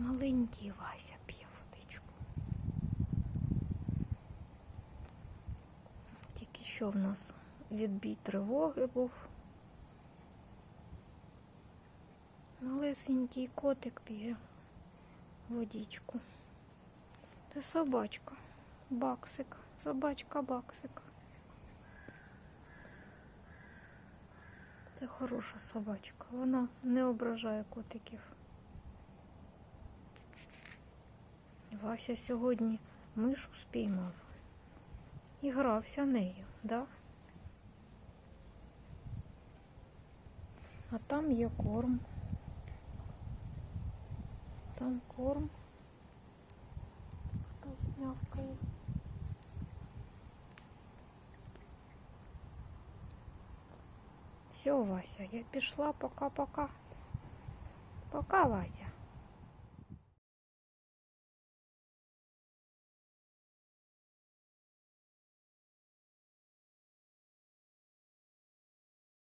Маленький Вася п'є водичку. Тільки що в нас відбій тривоги був. Малесенький котик п'є водичку. Це собачка. Баксик. Собачка Баксик. Це хороша собачка. Вона не ображає котиків. Вася сьогодні мишу спіймав і грався нею, да? А там є корм. Там корм. Хтось м'явкає. Все, Вася, я пішла, пока-пока. Пока, Вася.